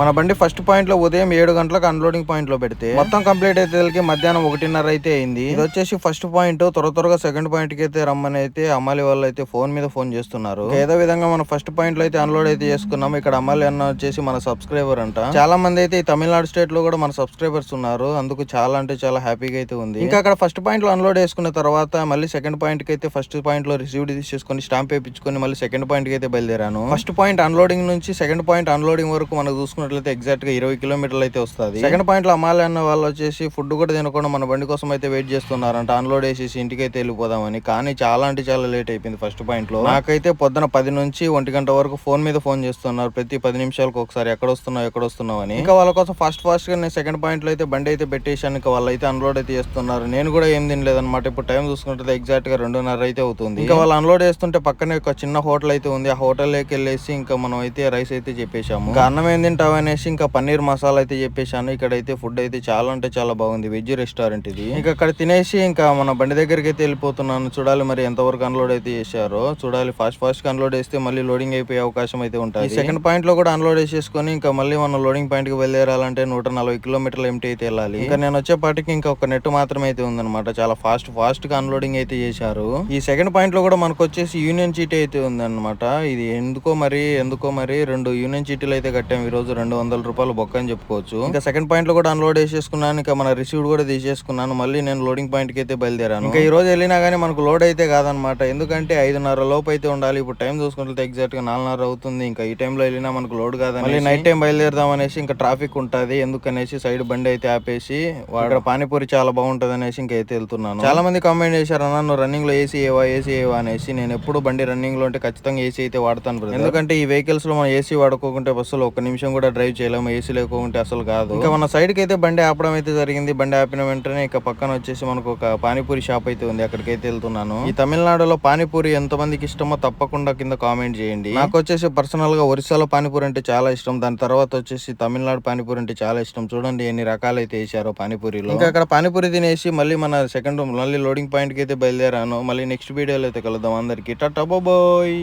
మన బండి ఫస్ట్ పాయింట్లో ఉదయం ఏడు గంటలకు అన్లోడింగ్ పాయింట్లో పెడితే మొత్తం కంప్లీట్ అయితే మధ్యాహ్నం ఒకటిన్నర అయితే అయింది. ఇది వచ్చేసి ఫస్ట్ పాయింట్ త్వర త్వరగా సెకండ్ పాయింట్కి అయితే రమ్మని అయితే అమ్మాలి వాళ్ళు అయితే ఫోన్ మీద ఫోన్ చేస్తున్నారు. ఏదో విధంగా మనం ఫస్ట్ పాయింట్లో అయితే అన్లోడ్ అయితే చేసుకున్నాం ఇక్కడ అమ్మాలి అన్న వచ్చేసి మన సబ్స్క్రైబర్ అంట. చాలా మంది అయితే ఈ తమిళనాడు స్టేట్లో కూడా మన సబ్స్క్రైబర్స్ ఉన్నారు. అందుకు చాలా అంటే చాలా హ్యాపీగా అయితే ఉంది. ఇంకా అక్కడ ఫస్ట్ పాయింట్లో అన్లోడ్ చేసుకున్న తర్వాత మళ్ళీ సెకండ్ పాయింట్కి అయితే ఫస్ట్ పాయింట్లో రిసీవ్ తీసుకొని స్టాంప్ వేయించుకొని మళ్ళీ సెకండ్ పాయింట్కి అయితే బయలుదేరాను. ఫస్ట్ పాయింట్ అన్లోడింగ్ నుంచి సెకండ్ పాయింట్ అన్లోడింగ్ వరకు మనం చూసుకున్నట్లయితే ఎగ్జాక్ట్గా ఇరవై కిలోమీటర్లు అయితే వస్తుంది. సెకండ్ పాయింట్లో అమ్మాలి అన్న వాళ్ళు వచ్చేసి ఫుడ్ కూడా తినకుండా మన బండి కోసం అయితే వెయిట్ చేస్తున్నారంట. అన్లోడ్ వేసేసి ఇంటికి అయితే వెళ్ళిపోదామని. కానీ చాలా అంటే చాలా లేట్ అయిపోయింది ఫస్ట్ పాయింట్లో. నాకైతే పొద్దున పది నుంచి ఒంటి గంట వరకు ఫోన్ మీద ఫోన్ చేస్తున్నారు. ప్రతి పది నిమిషాలకు ఒకసారి ఎక్కడ వస్తున్నావు ఎక్కడ వస్తున్నావు అని ఇంకా వాళ్ళ కోసం ఫాస్ట్ ఫాస్ట్గా నేను సెకండ్ పాయింట్లో అయితే బండి అయితే పెట్టేశాను. ఇంకా వాళ్ళు అయితే అన్లోడ్ అయితే చేస్తున్నారు. నేను కూడా ఏం తినలేదన్నమాట. ఇప్పుడు టైం చూసుకుంటే ఎగ్జాక్ట్గా రెండున్నర అయితే అవుతుంది. ఇంకా వాళ్ళు అన్లోడ్ చేస్తుంటే పక్కనే ఒక చిన్న హోటల్ అయితే ఉంది. ఆ హోటల్లోకి వెళ్ళేసి ఇంకా మనం అయితే రైస్ అయితే చెప్పేశాము. ఇంకా అన్నం ఏం తింటావు? అనేసి ఇంకా పన్నీర్ మసాలా అయితే చెప్పేశాను. ఇక్కడ అయితే ఫుడ్ అయితే చాలా అంటే చాలా బాగుంది. వెజ్ రెస్టారెంట్ ఇది. ఇంకా అక్కడ తినేసి ఇంకా మన బండి దగ్గరికి అయితే వెళ్ళిపోతున్నాను. చూడాలి మరి ఎంతవరకు అన్లోడ్ అయితే చేశారో. చూడాలి. ఫాస్ట్ ఫాస్ట్గా అన్లోడ్ చేస్తే మళ్ళీ లోడింగ్ అయిపోయే అవకాశం అయితే ఉంటుంది. సెకండ్ పాయింట్లో కూడా అన్లోడ్ చేసేసుకొని ఇంకా మళ్ళీ మనం లోడింగ్ పాయింట్కి వెళ్ళాలంటే నూట నలభై కిలోమీటర్లు ఎంటీ అయితే వెళ్ళాలి. ఇంకా నేను వచ్చేపాటికి ఇంకా ఒక నెట్ మాత్రమే అయితే ఉందన్నమాట. చాలా ఫాస్ట్ ఫాస్ట్గా అన్లోడింగ్ అయితే చేశారు. ఈ సెకండ్ పాయింట్లో కూడా మనకు వచ్చేసి యూనియన్ చీటీ అయితే ఉందన్నమాట. ఇది ఎందుకో మరి ఎందుకో మరి రెండు యూనియన్ చీటీలు అయితే కట్టాం ఈ రోజు రెండు వందల రూపాయలు బొక్క అని చెప్పుకోవచ్చు. ఇంకా సెకండ్ పాయింట్లో కూడా అన్లోడ్ చేసేసుకున్నాను. ఇంకా మన రిసీవ్డ్ కూడా తీసేసుకున్నాను. మళ్ళీ నేను లోడింగ్ పాయింట్కి అయితే బయలుదేరాను. ఇంకా ఈ రోజు వెళ్ళినా గానీ మనకు లోడ్ అయితే కాదనమాట. ఎందుకంటే ఐదున్నర లోపు అయితే ఉండాలి. ఇప్పుడు టైం చూసుకుంటే ఎగ్జాక్ట్గా నాలుగున్నర అవుతుంది. ఇంకా ఈ టైంలో వెళ్ళినా మనకు లోడ్ కాదని మళ్ళీ నైట్ టైం బయలుదేరదాం అనేసి ఇంకా ట్రాఫిక్ ఉంటది. ఎందుకనేసి సైడ్ బండి అయితే ఆపేసి వాడు పానీపూరి చాలా బాగుంటది అనేసి ఇంకా అయితే వెళ్తున్నాను. చాలా మంది కామెంట్ చేశారు అన్న నువ్వు రన్నింగ్లో ఏసీ ఏవా ఏసీ ఏవా? అనేసి. నేను ఎప్పుడు బండి రన్నింగ్లో ఉంటే ఖచ్చితంగా ఏసీ అయితే వాడతాను. ఎందుకంటే ఈ వెహికల్స్లో మనం ఏసీ వాడుకోకుంటే బస్సులో ఒక నిమిషం కూడా డ్రైవ్ చేయలేము ఏసీ లేకుంటే అసలు కాదు. ఇంకా మన సైడ్కి అయితే బండి ఆపడం అయితే జరిగింది. బండి ఆపిన వెంటనే ఇక పక్కన వచ్చేసి మనకు ఒక పానీపూరి షాప్ అయితే ఉంది. అక్కడికి అయితే వెళ్తున్నాను. ఈ తమిళనాడులో పానీపూరి ఎంత మందికి ఇష్టమో తప్పకుండా కింద కామెంట్ చేయండి. నాకు వచ్చేసి పర్సనల్గా ఒరిస్సాలో పానీపూరి అంటే చాలా ఇష్టం. దాని తర్వాత వచ్చేసి తమిళనాడు పానీపూరి అంటే చాలా ఇష్టం. చూడండి ఎన్ని రకాలైతే వేసారో పానీపూరిలో. ఇంకా అక్కడ పానీపూరి తినేసి మళ్ళీ మన సెకండ్ మళ్ళీ లోడింగ్ పాయింట్కి అయితే బయలుదేరాను. మళ్ళీ నెక్స్ట్ వీడియోలో అయితే కలుద్దాం అందరికి. Tata bye.